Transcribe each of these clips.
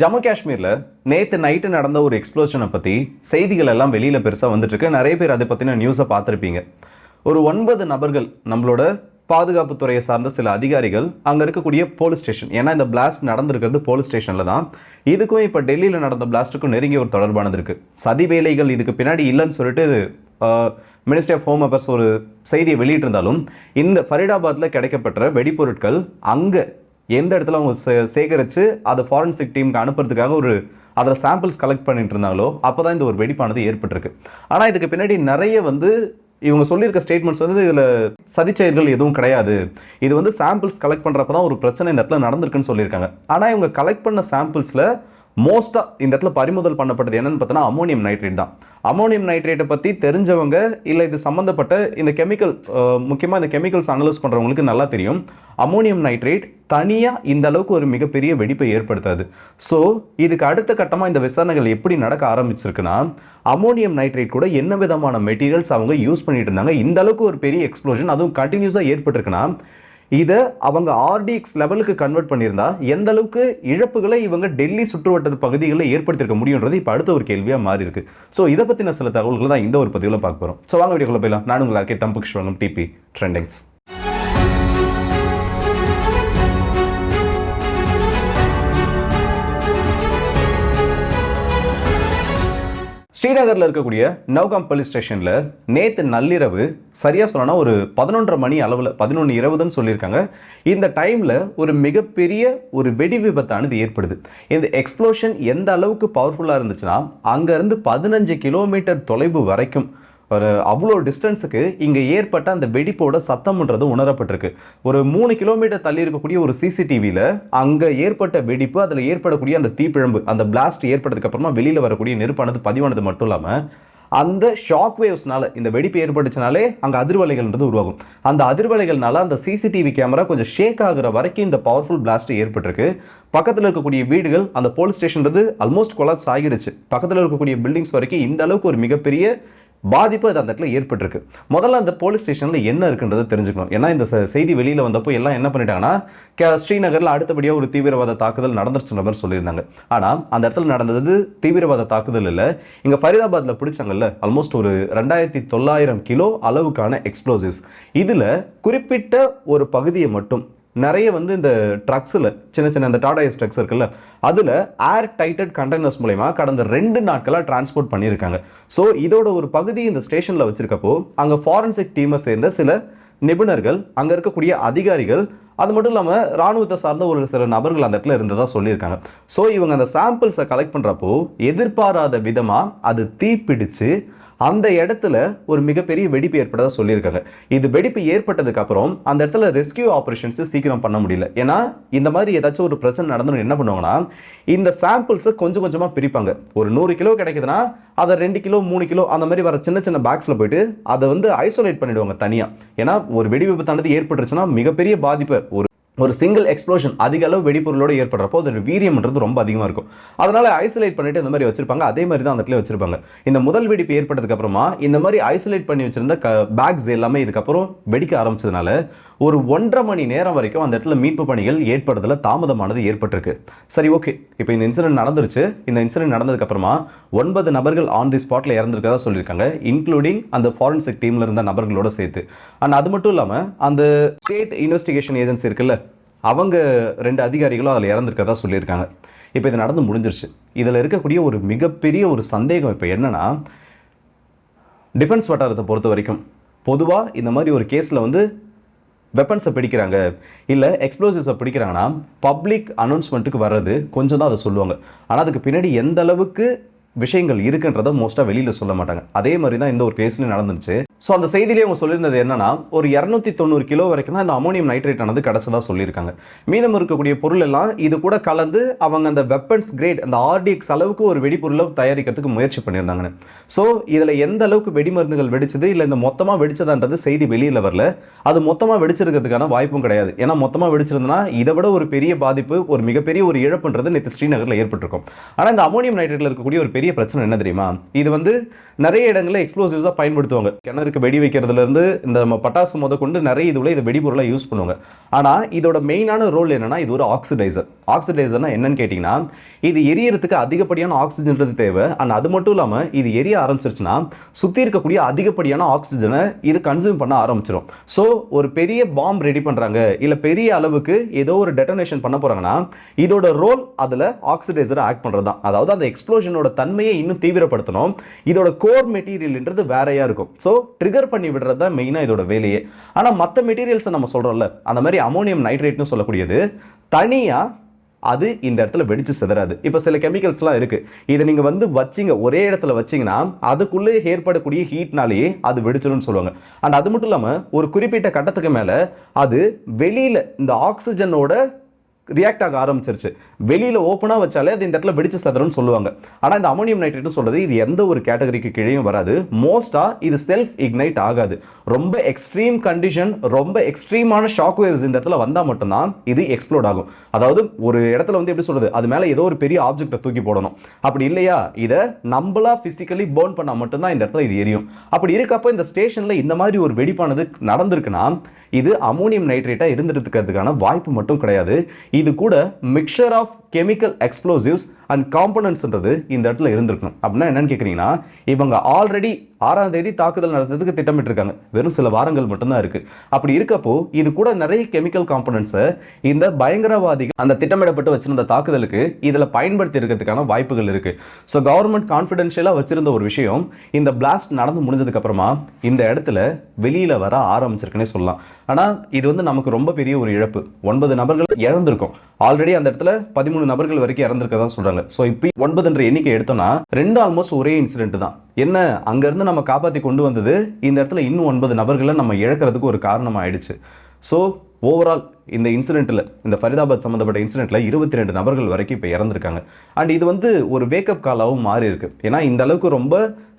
ஜம்மு காஷ்மீரில் நேற்று நைட்டு நடந்த ஒரு எக்ஸ்ப்ளோஷனை பற்றி செய்திகள் எல்லாம் வெளியில் பெருசாக வந்துட்டு இருக்கு. நிறைய பேர் அதை பற்றின நியூஸை பார்த்துருப்பீங்க. ஒரு ஒன்பது நபர்கள் நம்மளோட பாதுகாப்புத்துறையை சார்ந்த சில அதிகாரிகள் அங்கே இருக்கக்கூடிய போலீஸ் ஸ்டேஷன் ஏன்னா இந்த பிளாஸ்ட் நடந்திருக்கிறது போலீஸ் ஸ்டேஷனில் தான். இதுக்கும் இப்போ டெல்லியில் நடந்த பிளாஸ்ட்டுக்கும் நெருங்கிய ஒரு தொடர்பானது இருக்குது சதி வேலைகள் இதுக்கு பின்னாடி இல்லைன்னு சொல்லிட்டு மினிஸ்ட்ரி ஆஃப் ஹோம் அஃபேர்ஸ் ஒரு செய்தியை வெளியிட்டிருந்தாலும் இந்த ஃபரிடாபாத்தில் கிடைக்கப்பட்ட வெடிப்பொருட்கள் அங்கே எந்த இடத்துல அவங்க சே- சேகரித்து அதை ஃபாரன்சிக் டீமுக்கு அனுப்புறதுக்காக ஒரு அதில் சாம்பிள்ஸ் கலெக்ட் பண்ணிட்டு இருந்தாங்களோ அப்போ தான் இந்த ஒரு வெடிப்பானது ஏற்பட்டிருக்கு. ஆனால் இதுக்கு பின்னாடி நிறைய வந்து இவங்க சொல்லியிருக்க ஸ்டேட்மெண்ட்ஸ் வந்து இதில் சதிச்செயல்கள் எதுவும் கிடையாது. இது வந்து சாம்பிள்ஸ் கலெக்ட் பண்ணுறப்ப தான் ஒரு பிரச்சனை இந்த இடத்துல நடந்திருக்குன்னு சொல்லியிருக்காங்க. ஆனால் இவங்க கலெக்ட் பண்ண சாம்பிள்ஸில் மோஸ்ட்டாக இந்த இடத்துல பறிமுதல் பண்ணப்பட்டது என்னென்னு பார்த்தோன்னா அமோனியம் நைட்ரேட் தான். அமோனியம் நைட்ரேட்டை பற்றி தெரிஞ்சவங்க இல்லை இது சம்மந்தப்பட்ட இந்த கெமிக்கல் முக்கியமாக இந்த கெமிக்கல்ஸ் அனலைஸ் பண்ணுறவங்களுக்கு நல்லா தெரியும். அமோனியம் நைட்ரேட் தனியாக இந்த அளவுக்கு ஒரு மிகப்பெரிய வெடிப்பை ஏற்படுத்தாது. ஸோ இதுக்கு அடுத்த கட்டமாக இந்த விசாரணைகள் எப்படி நடக்க ஆரம்பிச்சிருக்குன்னா அமோனியம் நைட்ரேட் கூட என்ன விதமான மெட்டீரியல்ஸ் அவங்க யூஸ் பண்ணிட்டு இருந்தாங்க இந்த அளவுக்கு ஒரு பெரிய எக்ஸ்ப்ளோஷன் அதுவும் கண்டினியூஸாக ஏற்பட்டிருக்குன்னா இதை அவங்க ஆர்டிஎக்ஸ் லெவலுக்கு கன்வெர்ட் பண்ணியிருந்தா எந்த அளவுக்கு இழப்புகளை இவங்க டெல்லி சுற்றுவட்ட பகுதிகளில் ஏற்படுத்தியிருக்க முடியுன்றது இப்போ அடுத்த ஒரு கேள்வியாக மாறி இருக்கு ஸோ இதை பற்றின சில தகவல்கள் தான் இந்த ஒரு பதிவில் பார்க்க போகிறோம் ஸோ வாங்க வீடியோக்குள்ள போயிடலாம். நான் உங்களுக்கு தம்பு கிருஷ்ணன் டிபி ட்ரெண்டிங்ஸ் ஸ்ரீநகரில் இருக்கக்கூடிய நவ்காம் போலீஸ் ஸ்டேஷனில் நேற்று நள்ளிரவு சரியாக சொல்லணும்னா ஒரு பதினொன்றரை மணி அளவில் பதினொன்று இரவுதுன்னு சொல்லியிருக்காங்க. இந்த டைமில் ஒரு மிகப்பெரிய ஒரு வெடி விபத்தானது ஏற்படுது. இந்த எக்ஸ்ப்ளோஷன் எந்த அளவுக்கு பவர்ஃபுல்லாக இருந்துச்சுன்னா அங்கேருந்து பதினஞ்சு கிலோமீட்டர் தொலைவு வரைக்கும் அவ்வளோ டிஸ்டன்ஸுக்கு இங்கே ஏற்பட்ட அந்த வெடிப்போட சத்தம்ன்றது உணரப்பட்டிருக்கு. ஒரு மூணு கிலோமீட்டர் தள்ளி இருக்கக்கூடிய ஒரு சிசிடிவியில் அங்கே ஏற்பட்ட வெடிப்பு அதில் ஏற்படக்கூடிய அந்த தீப்பிழம்பு அந்த பிளாஸ்ட் ஏற்பட்டதுக்கப்புறமா வெளியில் வரக்கூடிய நெருப்பானது பதிவானது மட்டும் இல்லாமல் அந்த ஷாக் வேவ்ஸ்னால இந்த வெடிப்பு ஏற்பட்டுச்சுனாலே அங்கே அதிர்வலைகள்ன்றது உருவாகும். அந்த அதிர்வலைகள்னால அந்த சிசிடிவி கேமரா கொஞ்சம் ஷேக் ஆகுற வரைக்கும் இந்த பவர்ஃபுல் பிளாஸ்ட் ஏற்பட்டிருக்கு. பக்கத்தில் இருக்கக்கூடிய வீடுகள் அந்த போலீஸ் ஸ்டேஷன்றது ஆல்மோஸ்ட் கொலாப்ஸ் ஆகிருச்சு. பக்கத்தில் இருக்கக்கூடிய பில்டிங்ஸ் வரைக்கும் இந்த அளவுக்கு ஒரு மிகப்பெரிய பாதிப்பு அது அந்த இடத்துல ஏற்பட்டிருக்கு. முதல்ல அந்த போலீஸ் ஸ்டேஷனில் என்ன இருக்குன்றது தெரிஞ்சுக்கணும். ஏன்னா இந்த செய்தி வெளியில் வந்தப்போ எல்லாம் என்ன பண்ணிட்டாங்கன்னா ஸ்ரீநகரில் அடுத்தபடியாக ஒரு தீவிரவாத தாக்குதல் நடந்துருச்சுன்ற மாதிரி சொல்லியிருந்தாங்க. ஆனால் அந்த இடத்துல நடந்தது தீவிரவாத தாக்குதல் இல்லை. இங்கே ஃபரிதாபாத்தில் பிடிச்சாங்கல்ல ஆல்மோஸ்ட் ஒரு ரெண்டாயிரத்தி தொள்ளாயிரம் கிலோ அளவுக்கான எக்ஸ்ப்ளோசிவ்ஸ் இதில் குறிப்பிட்ட ஒரு பகுதியை மட்டும் நிறைய வந்து இந்த ட்ரக்ஸில் சின்ன சின்ன இந்த டாடா எஸ் ட்ரக்ஸ் இருக்குல்ல அதில் ஏர் டைட்டட் கண்டெய்னர்ஸ் மூலயமா கடந்த ரெண்டு நாட்களாக டிரான்ஸ்போர்ட் பண்ணியிருக்காங்க. ஸோ இதோட ஒரு பகுதி இந்த ஸ்டேஷனில் வச்சுருக்கப்போ அங்கே ஃபாரன்சிக் டீமை சேர்ந்த சில நிபுணர்கள் அங்கே இருக்கக்கூடிய அதிகாரிகள் அது மட்டும் இல்லாமல் ராணுவத்தை சார்ந்த ஒரு சில நபர்கள் அந்த இடத்துல இருந்ததாக சொல்லியிருக்காங்க. ஸோ இவங்க அந்த சாம்பிள்ஸை கலெக்ட் பண்ணுறப்போ எதிர்பாராத விதமாக அது தீப்பிடித்து அந்த இடத்துல ஒரு மிகப்பெரிய வெடிப்பு ஏற்பட்டதாக சொல்லியிருக்காங்க. இது வெடிப்பு ஏற்பட்டதுக்கு அப்புறம் அந்த இடத்துல ரெஸ்கியூ ஆப்ரேஷன்ஸ் சீக்கிரம் பண்ண முடியல. ஏன்னா இந்த மாதிரி ஏதாச்சும் ஒரு பிரச்சனை நடந்தணும் என்ன பண்ணுவாங்கன்னா இந்த சாம்பிள்ஸை கொஞ்சம் கொஞ்சமாக பிரிப்பாங்க. ஒரு நூறு கிலோ கிடைக்குதுன்னா அதை ரெண்டு கிலோ மூணு கிலோ அந்த மாதிரி வர சின்ன சின்ன பேக்ஸில் போயிட்டு அதை வந்து ஐசோலேட் பண்ணிடுவாங்க தனியாக ஏன்னா ஒரு வெடி விபத்தானது ஏற்பட்டுருச்சுன்னா மிகப்பெரிய பாதிப்பு. ஒரு ஒரு சிங்கிள் எக்ஸ்ப்ளோஷன் அதிக அளவு வெடிப்பொருளோட ஏற்படுறப்போ அதோட வீரியம்ன்றது ரொம்ப அதிகமாக இருக்கும். அதனால் ஐசோலேட் பண்ணிட்டு இந்த மாதிரி வச்சிருப்பாங்க. அதே மாதிரி தான் அந்த இடத்துல வச்சிருப்பாங்க. இந்த முதல் வெடிப்பு ஏற்பட்டதுக்கு அப்புறமா இந்த மாதிரி ஐசோலேட் பண்ணி வச்சிருந்த பேக்ஸ் எல்லாமே இதுக்கப்புறம் வெடிக்க ஆரம்பிச்சதுனால ஒரு ஒன்றரை மணி நேரம் வரைக்கும் அந்த இடத்துல மீட்பு பணிகள் ஏற்படுறதுல தாமதமானது ஏற்பட்டிருக்கு. சரி ஓகே இப்போ இந்த இன்சிடென்ட் நடந்துருச்சு. இந்த இன்சிடென்ட் நடந்ததுக்கப்புறமா ஒன்பது நபர்கள் ஆன் தி ஸ்பாட்டில் இறந்துருக்கதா சொல்லியிருக்காங்க இன்க்ளூடிங் அந்த ஃபாரன்சிக் டீமில் இருந்த நபர்களோட சேர்த்து. அண்ட் அது மட்டும் இல்லாமல் அந்த ஸ்டேட் இன்வெஸ்டிகேஷன் ஏஜென்சி இருக்குல்ல அவங்க ரெண்டு அதிகாரிகளும் அதில் இறந்துருக்கதா சொல்லியிருக்காங்க. இப்போ இது நடந்து முடிஞ்சிருச்சு. இதில் இருக்கக்கூடிய ஒரு மிகப்பெரிய ஒரு சந்தேகம் இப்போ என்னென்னா டிஃபென்ஸ் வட்டாரத்தை பொறுத்த வரைக்கும் பொதுவாக இந்த மாதிரி ஒரு கேஸில் வந்து வெப்பன்ஸை பிடிக்கிறாங்க. இல்லை எக்ஸ்ப்ளோசிவ்ஸை பிடிக்கிறாங்கன்னா பப்ளிக் அனௌன்ஸ்மெண்ட்டுக்கு வர்றது கொஞ்சம் தான் அதை சொல்லுவாங்க. ஆனால் அதுக்கு பின்னாடி எந்த அளவுக்கு விஷயங்கள் இருக்குன்றதை மோஸ்ட்டாக வெளியில் சொல்ல மாட்டாங்க. அதே மாதிரி தான் இந்த ஒரு கேஸ்லையும் நடந்துச்சு ஸோ அந்த செய்தியிலே அவங்க சொல்லியிருந்தது என்னன்னா ஒரு இரநூத்தி தொண்ணூறு கிலோ வரைக்கும் தான் இந்த அமோனியம் நைட்ரேட் ஆனது கிடச்சதா சொல்லியிருக்காங்க. மீதம் இருக்கக்கூடிய பொருள் எல்லாம் இது கூட கலந்து அவங்க அந்த வெப்பன்ஸ் கிரேட் அந்த ஆர்டிஎக்ஸ் அளவுக்கு ஒரு வெடிபொருளை தயாரிக்கிறதுக்கு முயற்சி பண்ணியிருந்தாங்கன்னு. ஸோ இதில் எந்த அளவுக்கு வெடிமருந்துகள் வெடிச்சது இல்லை இந்த மொத்தமாக வெடிச்சதான்றது செய்தி வெளியில் வரல. அது மொத்தமாக வெடிச்சிருக்கிறதுக்கான வாய்ப்பும் கிடையாது. ஏன்னா மொத்தமாக வெடிச்சிருந்தனா இதை விட ஒரு பெரிய பாதிப்பு ஒரு மிகப்பெரிய ஒரு இழப்புன்றது நேற்று ஸ்ரீநகரில் ஏற்பட்டிருக்கும். ஆனால் இந்த அமோனியம் நைட்ரேட்டில் இருக்கக்கூடிய ஒரு பெரிய பிரச்சனை என்ன தெரியுமா? இது வந்து நிறைய இடங்களில் எக்ஸ்ப்ளோசிவ்ஸாக பயன்படுத்துவாங்க. கிணறு இருக்க வெடி வைக்கிறதுல இருந்து இந்த நம்ம பட்டாசு முத கொண்டு நிறைய இதுவில் இதை வெடிபொருளாக யூஸ் பண்ணுவாங்க. ஆனால் இதோட மெயினான ரோல் என்னன்னா இது ஒரு ஆக்சிடைசர் ஆக்சிடைசர்னா என்னன்னு கேட்டிங்கன்னா இது எரியறதுக்கு அதிகப்படியான ஆக்சிஜன்றது தேவை. அண்ட் அது மட்டும் இல்லாமல் இது எரிய ஆரம்பிச்சிருச்சுன்னா சுற்றி இருக்கக்கூடிய அதிகப்படியான ஆக்சிஜனை இது கன்சியூம் பண்ண ஆரம்பிச்சிடும் ஸோ ஒரு பெரிய பாம்பு ரெடி பண்ணுறாங்க இல்லை பெரிய அளவுக்கு ஏதோ ஒரு டெட்டனேஷன் பண்ண போகிறாங்கன்னா இதோட ரோல் அதில் ஆக்சிடைசரை ஆக்ட் பண்ணுறது தான் அதாவது அந்த எக்ஸ்ப்ளோஷனோட தன்மையை இன்னும் தீவிரப்படுத்தணும். இதோட கோர் மெட்டீரியல்ன்றது வேறையாக இருக்கும். ஸோ ட்ரிகர் பண்ணி விடுறது தான் மெயினாக இதோட வேலையே. ஆனால் மற்ற மெட்டீரியல்ஸை நம்ம சொல்கிறோம்ல அந்த மாதிரி அமோனியம் நைட்ரேட்னு சொல்லக்கூடியது தனியாக அது இந்த இடத்துல வெடிச்சு சிதறாது. இப்போ சில கெமிக்கல்ஸ்லாம் இருக்குது இதை நீங்கள் வந்து வச்சிங்க ஒரே இடத்துல வச்சீங்கன்னா அதுக்குள்ளே ஏற்படக்கூடிய ஹீட்னாலேயே அது வெடிச்சிடும்னு சொல்லுவாங்க. அண்ட் அது மட்டும் இல்லாமல் ஒரு குறிப்பிட்ட கட்டத்துக்கு மேலே அது வெளியில் இந்த ஆக்சிஜனோட ரியாக்ட் ஆக ஆரம்பிச்சிருச்சு. வெளியில் ஓப்பனாக வச்சாலே அது இந்த இடத்துல வெடிச்சு சதுரம்னு சொல்லுவாங்க. ஆனால் இந்த அமோனியம் நைட்ரேட்னு சொல்கிறது இது எந்த ஒரு கேட்டகரிக்கு கீழேயும் வராது. மோஸ்ட்டாக இது செல்ஃப் இக்னைட் ஆகாது. ரொம்ப எக்ஸ்ட்ரீம் கண்டிஷன் ரொம்ப எக்ஸ்ட்ரீமான ஷாக் வேவ்ஸ் இந்த இடத்துல வந்தால் மட்டும்தான் இது எக்ஸ்ப்ளோட் ஆகும். அதாவது ஒரு இடத்துல வந்து எப்படி சொல்கிறது அது மேலே ஏதோ ஒரு பெரிய ஆப்ஜெக்ட்டை தூக்கி போடணும். அப்படி இல்லையா? இதை நம்மளா ஃபிசிக்கலி பேர்ன் பண்ணால் மட்டும்தான் இந்த இடத்துல இது எரியும். அப்படி இருக்கப்போ இந்த ஸ்டேஷனில் இந்த மாதிரி ஒரு வெடிப்பானது நடந்திருக்குன்னா இது அமோனியம் நைட்ரேட்டா இருந்துருக்கிறதுக்கான வாய்ப்பு மட்டும் கிடையாது. இது கூட mixture of chemical explosives and காம்பனன்ட்ஸ்ன்றது இந்த இடத்துல இருந்திருக்கணும். அப்படின்னா என்னன்னு கேட்குறீங்கன்னா இவங்க ஆல்ரெடி ஆறாம் தேதி தாக்குதல் நடத்துறதுக்கு திட்டமிட்டிருக்காங்க. வெறும் சில வாரங்கள் மட்டும்தான் இருக்கு. அப்படி இருக்கப்போ இது கூட நிறைய கெமிக்கல் காம்பனன்ட்ஸை இந்த பயங்கரவாதிகள் அந்த திட்டமிடப்பட்டு வச்சிருந்த தாக்குதலுக்கு இதில் பயன்படுத்தி இருக்கிறதுக்கான வாய்ப்புகள் இருக்கு. ஸோ கவர்மெண்ட் கான்ஃபிடென்ஷியலாக வச்சிருந்த ஒரு விஷயம் இந்த பிளாஸ்ட் நடந்து முடிஞ்சதுக்கு அப்புறமா இந்த இடத்துல வெளியில வர ஆரம்பிச்சிருக்குன்னே சொல்லலாம். ஆனால் இது வந்து நமக்கு ரொம்ப பெரிய ஒரு இழப்பு. ஒன்பது நபர்கள் இழந்திருக்கும். ஆல்ரெடி அந்த இடத்துல பதிமூணு நபர்கள் வரைக்கும் இறந்துருக்கதான் சொல்றாங்க. ஸோ இப்போ ஒன்பதுன்ற எண்ணிக்கை எடுத்தோம்னா ரெண்டு ஆல்மோஸ்ட் ஒரே இன்சிடென்ட் தான். என்ன அங்கேருந்து நம்ம காப்பாற்றி கொண்டு வந்தது இந்த இடத்துல இன்னும் ஒன்பது நபர்களை நம்ம இழக்கிறதுக்கு ஒரு காரணம் ஆயிடுச்சு ஸோ ஓவரால் இந்த இன்சிடென்ட்டில் இந்த ஃபரிதாபாத் சம்மந்தப்பட்ட இன்சிடென்ட்டில் இருபத்தி ரெண்டு நபர்கள் வரைக்கும் இப்போ இறந்துருக்காங்க. அண்ட் இது வந்து ஒரு வேக்கப் காலாகவும் மாறி இருக்கு. ஏன்னா இந்த அளவுக்கு ரொம்ப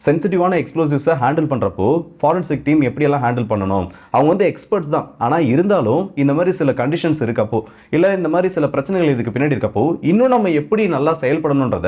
சென்சிட்டிவான எக்ஸ்ப்ளோசிவ்ஸை ஹேண்டில் பண்ணுறப்போ ஃபாரன்சிக் டீம் எப்படியெல்லாம் ஹேண்டில் பண்ணணும்? அவங்க வந்து எக்ஸ்பர்ட்ஸ் தான். ஆனால் இருந்தாலும் இந்த மாதிரி சில கண்டிஷன்ஸ் இருக்கப்போ இல்லை இந்த மாதிரி சில பிரச்சனைகள் இதுக்கு பின்னாடி இருக்கப்போ இன்னும் நம்ம எப்படி நல்லா செயல்படணுன்றத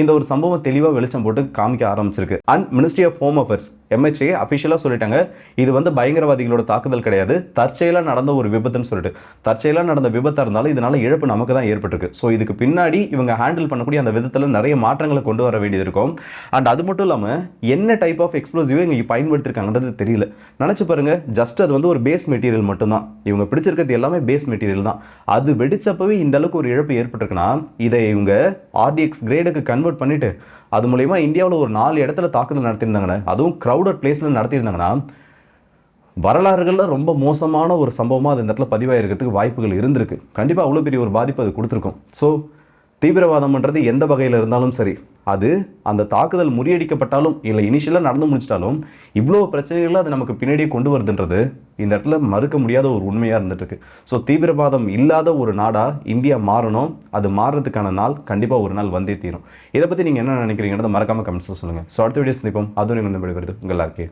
இந்த ஒரு சம்பவம் தெளிவாக வெளிச்சம் போட்டு காமிக்க ஆரம்பிச்சிருக்கு. And ministry of home affairs MHA அஃபிஷியலாக சொல்லிட்டாங்க. இது வந்து பயங்கரவாதிகளோட தாக்குதல் கிடையாது. தற்செயலாக நடந்த ஒரு விபத்துன்னு சொல்லிட்டு. தற்செயலாக நடந்த விபத்தாக இருந்தாலும் இதனால் இழப்பு நமக்கு தான் ஏற்பட்டிருக்கு. ஸோ இதுக்கு பின்னாடி இவங்க ஹேண்டில் பண்ணக்கூடிய அந்த விதத்தில் நிறைய மாற்றங்களை கொண்டு வர வேண்டியது இருக்கும். அண்ட் அது மட்டும் இல்லாமல் என்ன டைப் ஆஃப் எக்ஸ்ப்ளோசிவ் இங்கே பயன்படுத்திருக்காங்கன்றது தெரியல. நினச்சி பாருங்கள் ஜஸ்ட் அது வந்து ஒரு பேஸ் மெட்டீரியல் மட்டும்தான். இவங்க பிடிச்சிருக்கிறது எல்லாமே பேஸ் மெட்டீரியல் தான். அது வெடிச்சப்பவே இந்த அளவுக்கு ஒரு இழப்பு ஏற்பட்டிருக்குன்னா இதை இவங்க ஆர்டிஎக்ஸ் கிரேடுக்கு கன்வெர்ட் பண்ணிட்டு அது மூலயமா இந்தியாவில் ஒரு நாலு இடத்துல தாக்குதல் நடத்தியிருந்தாங்கன்னா அதுவும் க்ரௌடட் பிளேஸில் நடத்தியிருந்தாங்கன்னா வரலாறுகளில் ரொம்ப மோசமான ஒரு சம்பவமாக அது இந்த இடத்துல பதிவாயிருக்கிறதுக்கு வாய்ப்புகள் இருந்திருக்கு. கண்டிப்பாக அவ்வளோ பெரிய ஒரு பாதிப்பு அது கொடுத்துருக்கும். ஸோ தீவிரவாதம்ன்றது எந்த வகையில் இருந்தாலும் சரி அது அந்த தாக்குதல் முறியடிக்கப்பட்டாலும் இல்லை இனிஷியலாக நடந்து முடிச்சிட்டாலும் இவ்வளோ பிரச்சனைகளை அது நமக்கு பின்னாடியே கொண்டு வருதுன்றது இந்த இடத்துல மறுக்க முடியாத ஒரு உண்மையாக இருந்துட்டு ஸோ தீவிரவாதம் இல்லாத ஒரு நாடாக இந்தியா மாறணும். அது மாறுறதுக்கான நாள் கண்டிப்பாக ஒரு நாள் வந்தே தீரும். இதை பற்றி நீங்கள் என்ன நினைக்கிறீங்கன்றதை மறக்காமல் கமெண்ட்ஸில் சொல்லுங்கள் ஸோ அடுத்த வீடியோ சந்திப்போம். அதுவும் நீங்கள் வந்து விடுகிறது உங்கள் எல்லாருக்கே